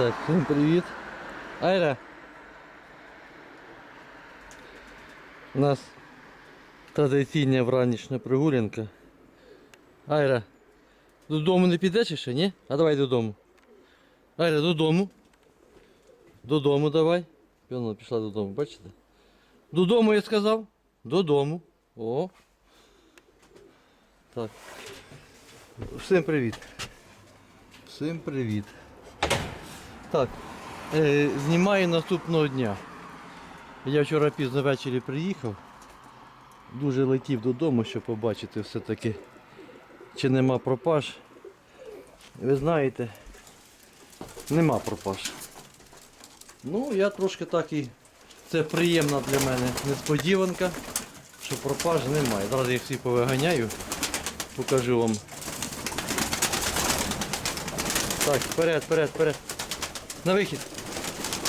Так, всім привіт. Айра. У нас традиційна вранішня прогулянка. Айра, додому не підеш ще, ні? А давай додому. Айра, додому. Додому давай. Вона пішла додому, бачите? Додому я сказав. Додому. О. Так. Всім привіт. Всім привіт. Так, е, знімаю наступного дня. Я вчора пізно ввечері приїхав. Дуже летів додому, щоб побачити все-таки, чи нема пропаж. Ви знаєте, нема пропаж. Ну, я трошки так і. Це приємна для мене несподіванка, що пропаж немає. Зараз я їх всі повиганяю, покажу вам. Так, вперед, вперед, вперед. На вихід.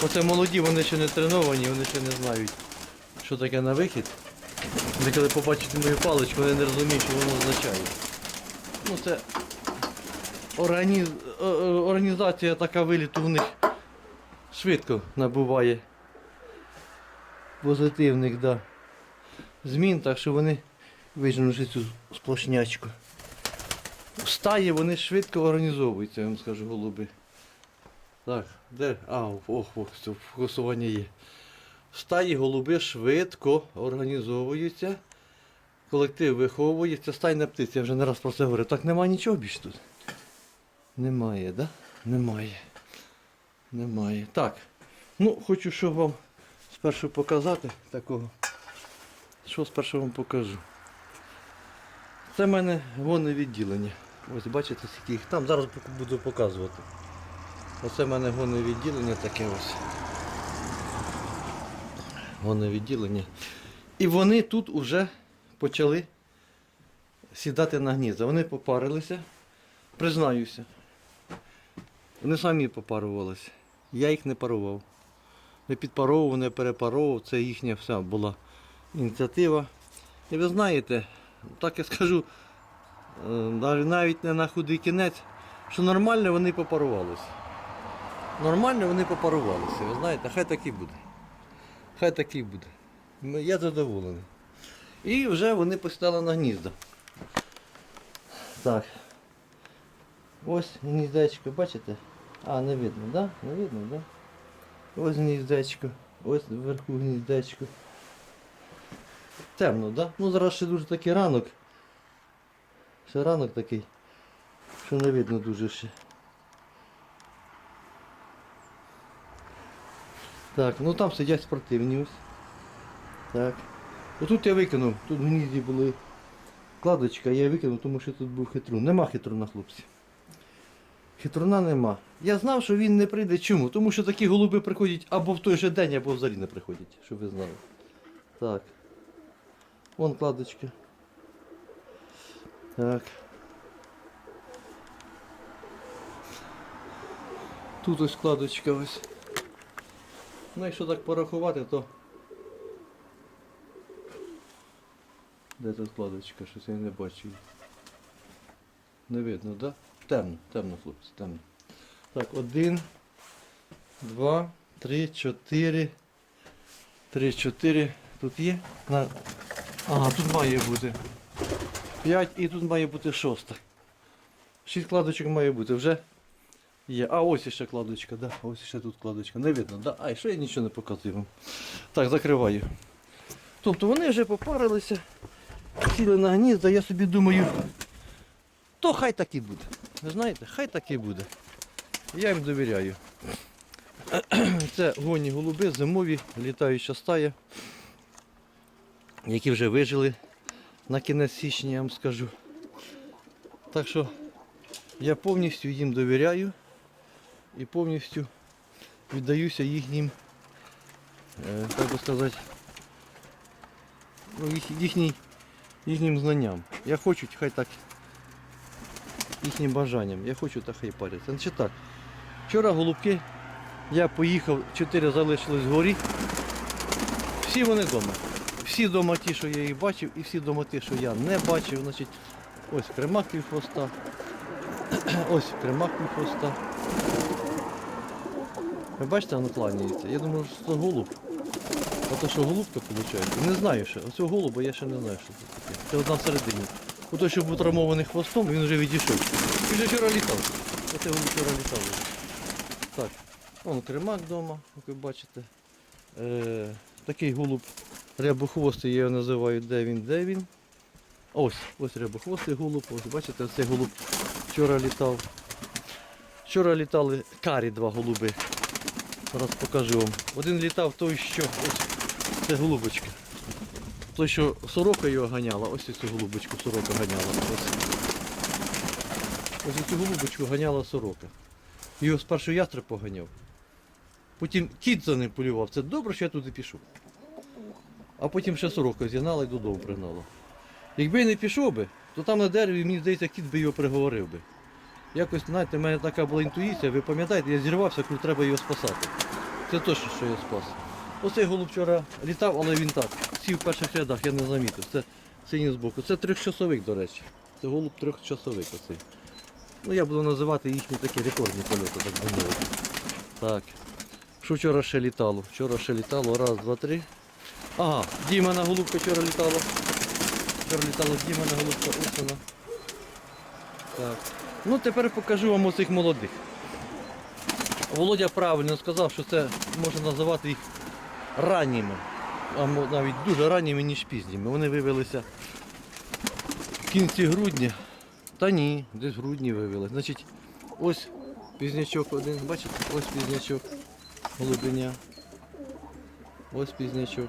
Оце молоді, вони ще не треновані, вони ще не знають, що таке на вихід. Вони коли побачать мою паличку, вони не розуміють, що воно означає. Ну це організ... організація така виліту в них швидко набуває позитивних да, змін, так що вони виженуть цю сплошнячку. В стаї вони швидко організовуються, я вам скажу, голуби. Так, де? А, ох, ох, фокусування є. В стаї голуби швидко організовуються. Колектив виховується, стайна птиця, я вже не раз про це говорив. Так немає нічого більше тут. Немає, так? Да? Немає. Немає. Так. Ну, хочу, щоб вам спершу показати такого. Що спершу вам покажу. Це в мене гонне відділення. Ось бачите, скільки їх там. Зараз буду показувати. Оце в мене гонне відділення таке ось. Гонне відділення. І вони тут уже почали сідати на гнізда. Вони попарилися. Признаюся. Вони самі попарувалися. Я їх не парував. Не підпаровував, не перепаровував. Це їхня вся була ініціатива. І ви знаєте, так я скажу, е, навіть не на худий кінець, що нормально вони попарувалися. Нормально вони попарувалися, ви знаєте, хай так і буде. Хай так і буде. Я задоволений. І вже вони постали на гнізда. Так. Ось гніздечко, бачите? А, не видно, да? Не видно, да? Ось гніздечко, ось вверху гніздечко. Темно, да? Ну зараз ще дуже такий ранок. Ще ранок такий, що не видно дуже ще. Так, ну там сидять спортивні ось. Так. Отут я викинув, тут в гнізді були кладочка, я викинув, тому що тут був хитрун. Нема хитруна, хлопці. Хитруна нема. Я знав, що він не прийде. Чому? Тому що такі голуби приходять або в той же день, або взагалі не приходять, щоб ви знали. Так. Вон кладочка. Так. Тут ось кладочка ось. Ну якщо так порахувати, то... Де тут кладочка? Щось я не бачу. Не видно, так? Да? Темно, темно, хлопці, темно. Так, один, два, три, чотири. Три, чотири. Тут є? На... Ага, тут має бути. П'ять і тут має бути шоста. Шість кладочок має бути вже. Є. А ось ще кладочка, да. Ось ще тут кладочка. Не видно, да? Ай, що я нічого не показую вам. Так, закриваю. Тобто вони вже попарилися, сіли на гнізда, я собі думаю, то хай так і буде. Ви знаєте, хай так і буде. Я їм довіряю. Це гонні голуби, зимові, літаюча стая, які вже вижили на кінець січня, я вам скажу. Так що я повністю їм довіряю і повністю віддаюся їхнім, е, так би сказати, ну, їхній, їхнім знанням. Я хочу, хай так їхнім бажанням. Я хочу та хай паряться. Значить так. Вчора голубки, я поїхав, чотири залишились вгорі. Всі вони вдома. Всі вдома ті, що я їх бачив, і всі вдома ті, що я не бачив. Значить, ось кремак півхвоста. Ось кремак півхвоста. Ви бачите, воно кланяється. Я думаю, що це голуб. А то що голубка виходить? Не знаю ще. Оцього голуба я ще не знаю, що це таке. Це одна всередині. У той, що був травмований хвостом, він вже відійшов. Він вже вчора літав. Оце голуб вчора літав. Так, вон кремак вдома, як ви бачите. Е, такий голуб рябохвостий, я його називаю, де він, де він. Ось, ось рябохвостий голуб, ось бачите, цей голуб вчора літав. Вчора літали карі два голуби. Зараз покажу вам. Один літав той, що ось це голубочка. Той, що сорока його ганяла, ось цю голубочку сорока ганяла. Ось, ось цю голубочку ганяла сорока. Його спершу ястреб поганяв. Потім кіт за ним полював. Це добре, що я туди пішов. А потім ще сорока зігнала і додому пригнала. Якби я не пішов би, то там на дереві, мені здається, кіт би його приговорив би. Якось, знаєте, в мене така була інтуїція, ви пам'ятаєте, я зірвався, коли треба його спасати. Це точно, що я спас. Оцей голуб вчора літав, але він так, сів в перших рядах, я не замітив. Це синій збоку. Це трьохчасовик, до речі. Це голуб трьохчасовик оцей. Ну я буду називати їхні такі рекордні польоти, так би мовити. Так. Що вчора ще літало? Вчора ще літало. Раз, два, три. Ага, Дімана голубка вчора літала. Вчора літала Дімана голубка, вона. Так. Ну тепер покажу вам оцих молодих. Володя правильно сказав, що це можна називати їх ранніми. А навіть дуже ранніми, ніж пізніми. Вони вивелися в кінці грудня. Та ні, десь в грудні вивели. Значить, ось пізнячок один, бачите, ось пізнячок, голубиня. Ось пізнячок.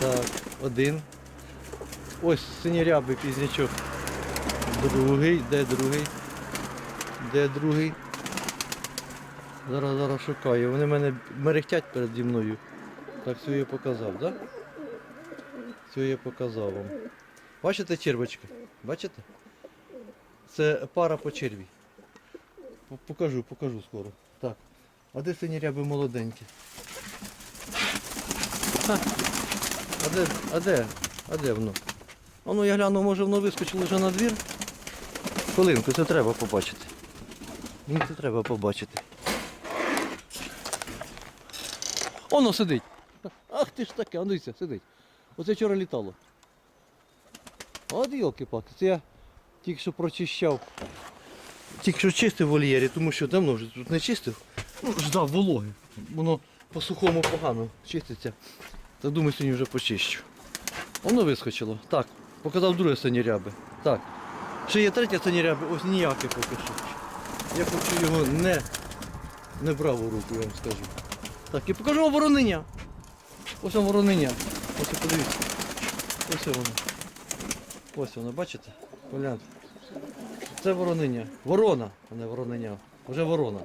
Так, один. Ось синірябий пізнячок. Другий, де другий? Де другий? Зараз зараз шукаю. Вони мене мерехтять переді мною. Так, цю я показав, так? Да? Цю я показав вам. Бачите червочка? Бачите? Це пара по черві. Покажу, покажу скоро. Так. А де сині ряби молоденькі? А де? А де? А де воно? А ну я гляну, може воно вискочило вже на двір? Хвилинку, це треба побачити. Мені це треба побачити. Воно сидить. Ах ти ж таке, а ну дивіться, сидить. Оце вчора літало. От йолки-палки, це я тільки що прочищав. Тільки що чистив в вольєрі, тому що давно вже тут не чистив. Ну, ждав вологи. Воно по-сухому погано чиститься. Та думаю, сьогодні вже почищу. Воно вискочило. Так, показав друге синіряби. Так. Ще є третє синіряби, ось ніяке поки що. Я поки його не, не брав у руку, я вам скажу. Так, і покажу вам воронення. Ось вам воронення. Ось подивіться. Ось воно. Ось воно, бачите? Погляньте. Це воронення. Ворона, а не воронення. Вже ворона.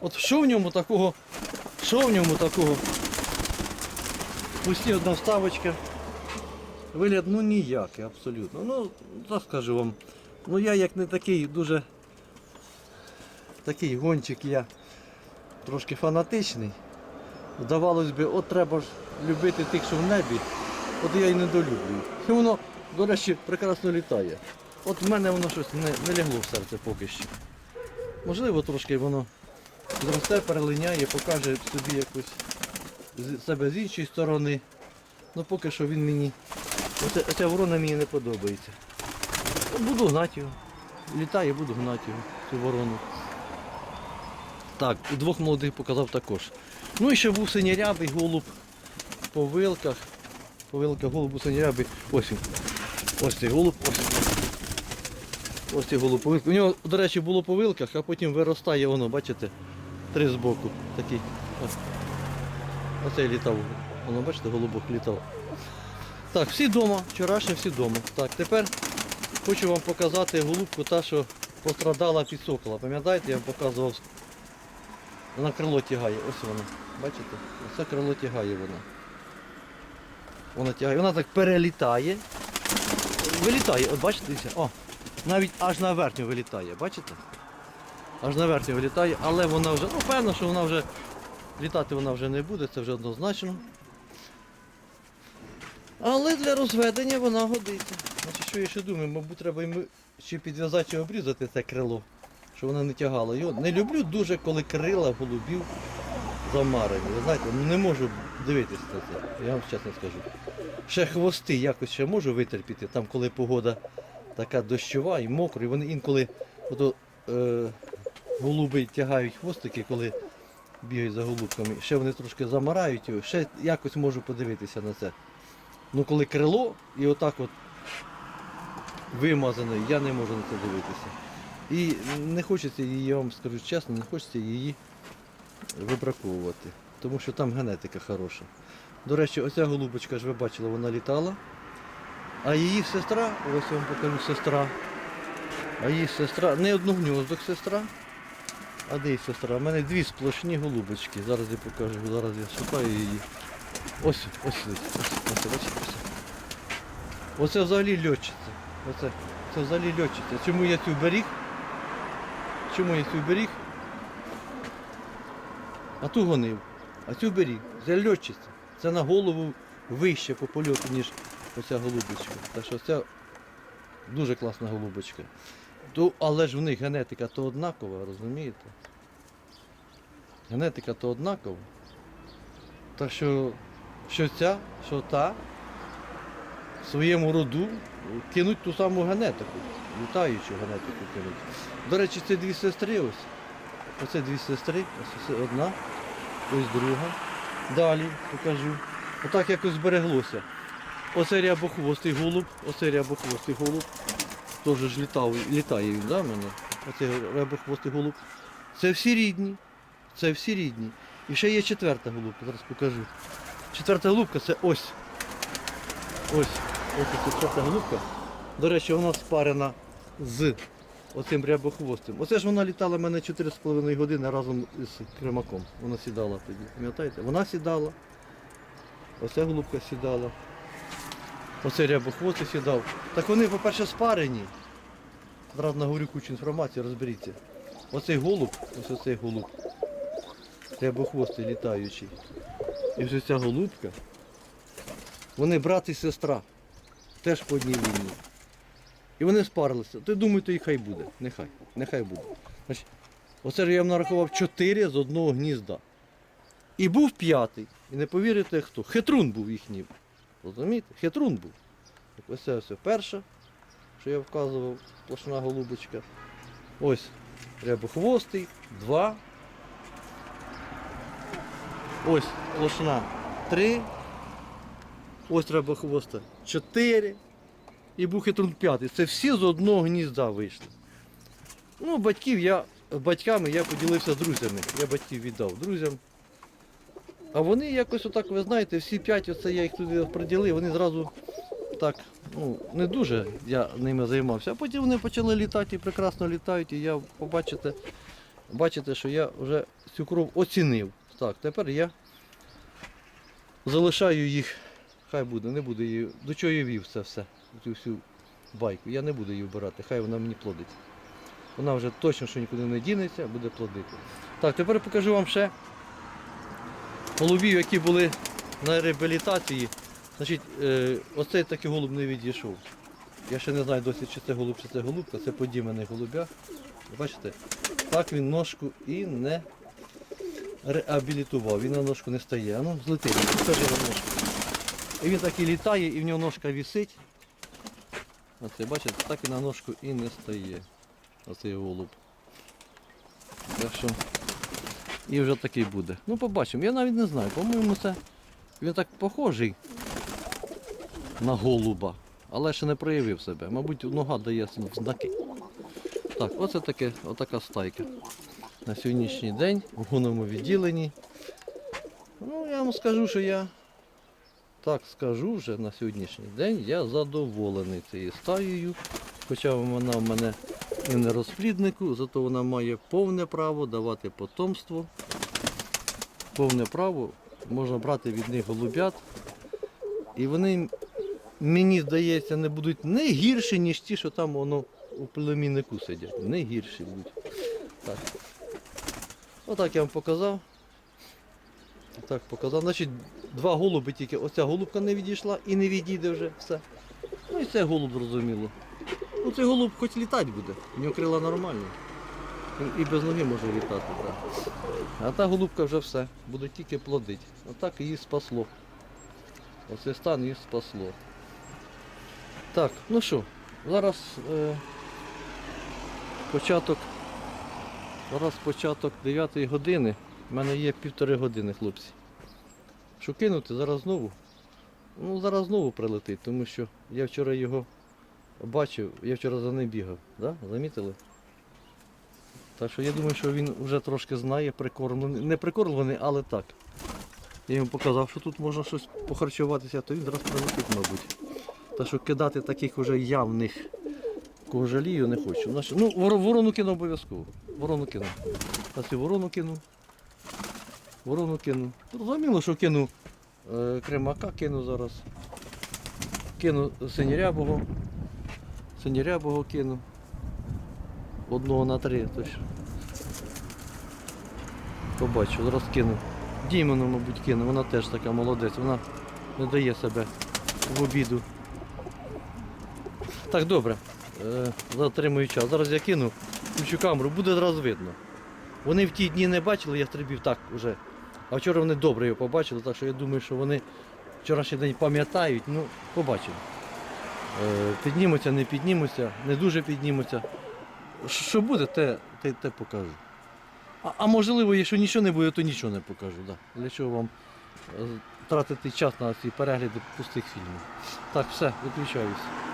От що в ньому такого? Що в ньому такого? Пусті одна вставочка. Вигляд ну ніякий, абсолютно. Ну, так скажу вам. Ну я як не такий дуже такий гонщик, я трошки фанатичний. Здавалось би, от треба ж любити тих, що в небі. От я і недолюблюю. І воно, до речі, прекрасно літає. От в мене воно щось не, не лягло в серце поки що. Можливо, трошки воно зросте, перелиняє, покаже собі якось себе з іншої сторони. Ну поки що він мені. Оце, оця ворона мені не подобається. Буду гнати його. Літає, буду гнати його, цю ворону. Так, і двох молодих показав також. Ну і ще був синярябий голуб по вилках. По вилках голуб був синярябий. Ось він. Ось цей голуб, ось. Ось голуб по. У нього, до речі, було по вилках, а потім виростає воно, бачите, три збоку. Такий. Ось. Оцей літав. Воно, бачите, голубок літав. Так, всі вдома, вчорашні всі вдома. Так, тепер хочу вам показати голубку та, що пострадала під сокола. Пам'ятаєте, я вам показував. Вона крило тягає, ось вона. Бачите? Оце крило тягає вона. Вона тягає. Вона так перелітає. Вилітає, от бачите, о, навіть аж на верхню вилітає, бачите? Аж на верхню вилітає, але вона вже, ну певно, що вона вже літати вона вже не буде, це вже однозначно. Але для розведення вона годиться. Значить, що я ще думаю, мабуть, треба йому ще підв'язати чи обрізати це крило. Щоб вона не тягала його. Не люблю дуже, коли крила голубів замарені. Ви знаєте, не можу дивитися на це, я вам чесно скажу. Ще хвости якось ще можу витерпіти, там коли погода така дощова і мокра, і вони інколи ото, е, голуби тягають хвостики, коли бігають за голубками, ще вони трошки замарають його, ще якось можу подивитися на це. Ну коли крило і отак от вимазане, я не можу на це дивитися. І не хочеться її, я вам скажу чесно, не хочеться її вибраковувати, тому що там генетика хороша. До речі, оця голубочка ж ви бачили, вона літала. А її сестра, ось я вам покажу сестра. А її сестра, не одногньоздок сестра, а де її сестра? У мене дві сплошні голубочки. Зараз я покажу, зараз я шукаю її. Ось, ось, ось, ось, ось, ось. Оце взагалі льотчиця. Оце, це взагалі льотчиця. Чому я цю беріг? Чому я цю беріг? А ту гонив, а цю беріг. Це льотчиця. Це на голову вище по польоту, ніж оця голубочка. Так що це дуже класна голубочка. То, але ж в них генетика то однакова, розумієте? Генетика то однакова. Так що, що ця, що та своєму роду кинуть ту саму генетику, літаючу генетику кинуть. До речі, це дві сестри ось. Оце дві сестри, ось одна, ось друга. Далі покажу. Отак якось збереглося. Оце рябохвостий голуб, оце рябохвостий голуб. Теж ж літав, літає він, да, мене? Оце рябохвостий голуб. Це всі рідні. Це всі рідні. І ще є четверта голубка, зараз покажу. Четверта голубка це ось. Ось. Ось четверта голубка. До речі, вона спарена з оцим рябохвостим. Оце ж вона літала в мене 4,5 години разом з кримаком. Вона сідала тоді. Пам'ятаєте? Вона сідала. Оця голубка сідала. Оце рябохвостий сідав. Так вони, по-перше, спарені. Зразу наговорю кучу інформації, розберіться. Оцей голуб, ось оцей голуб. Рябохвостий літаючий. І ось ця голубка. Вони брат і сестра. Теж по одній лінії. І вони спарилися. То думаю, то і хай буде. Нехай. Нехай буде. Значить, оце ж я вам нарахував чотири з одного гнізда. І був п'ятий. І не повірите хто. Хитрун був їхній. Розумієте? Хитрун був. Ось це ось перша, що я вказував, сплошна голубочка. Ось рябохвостий, два. Ось сплошна три. Ось рябохвоста чотири. І був хитрун п'ятий. Це всі з одного гнізда вийшли. Ну, батьків я, батьками я поділився з друзями. Я батьків віддав друзям. А вони якось отак, ви знаєте, всі п'ять, оце я їх туди приділив, вони зразу так, ну, не дуже я ними займався. А потім вони почали літати і прекрасно літають, і я побачите, бачите, що я вже цю кров оцінив. Так, тепер я залишаю їх, хай буде, не буду її, до чого я вів це все, цю всю байку. Я не буду її вбирати, хай вона мені плодить. Вона вже точно що нікуди не дінеться, буде плодити. Так, тепер покажу вам ще голубів, які були на реабілітації. Значить, е, оцей такий голуб не відійшов. Я ще не знаю досі, чи це голуб, чи це голубка, це подімений голубя. Бачите, так він ножку і не реабілітував. Він на ножку не стає. Ну, злети, покажи на ножку. І він так і літає, і в нього ножка висить. Оце, бачите, так і на ножку і не стає. Оцей голуб. Так що і вже такий буде. Ну побачимо. Я навіть не знаю. По-моєму, це він так похожий на голуба, але ще не проявив себе. Мабуть, нога дає знаки. Так, оце таке, отака стайка. На сьогоднішній день в гуному відділенні. Ну, я вам скажу, що я так скажу вже на сьогоднішній день я задоволений цією стаєю. Хоча вона в мене не розпліднику, зато вона має повне право давати потомство. Повне право можна брати від них голубят. І вони, мені здається, не будуть не гірші, ніж ті, що там воно у племіннику сидять. Не гірші будуть. Так. Отак я вам показав. Так, показав. Значить, два голуби тільки. Оця голубка не відійшла і не відійде вже все. Ну і це голуб зрозуміло. Ну цей голуб хоч літати буде, у нього крила нормальні. І- без ноги може літати, так. А та голубка вже все, буде тільки плодить. Отак її спасло. Оцей стан її спасло. Так, ну що, зараз е, початок. Зараз початок 9 години. У мене є півтори години, хлопці. Що кинути, зараз знову. Ну, зараз знову прилетить, тому що я вчора його бачив, я вчора за ним бігав. Да? Замітили? Так що я думаю, що він вже трошки знає, прикормлений. Не прикормлений, але так. Я йому показав, що тут можна щось похарчуватися, то він зараз прилетить, мабуть. Так що кидати таких уже явних кого жалію не хочу. Ну, ворону кину обов'язково. Ворону кину. А цю ворону кину. Ворону кину. Зрозуміло, що кину е, кремака кину зараз. Кину синірябого. Синірябого кину. Одного на три точно. Побачу, зараз кину. Дімону, мабуть, кину, вона теж така молодець, вона не дає себе в обіду. Так, добре. Е, затримую час. Зараз я кину, включу камеру, буде одразу видно. Вони в ті дні не бачили ястребів так уже. А вчора вони добре його побачили, так що я думаю, що вони вчорашній день пам'ятають, ну, побачимо. Е, піднімуться, не піднімуться, не дуже піднімуться. Що буде, те, те, те покажу. А, а можливо, якщо нічого не буде, то нічого не покажу. Да. Для чого вам е, тратити час на ці перегляди пустих фільмів. Так, все, виключаюсь.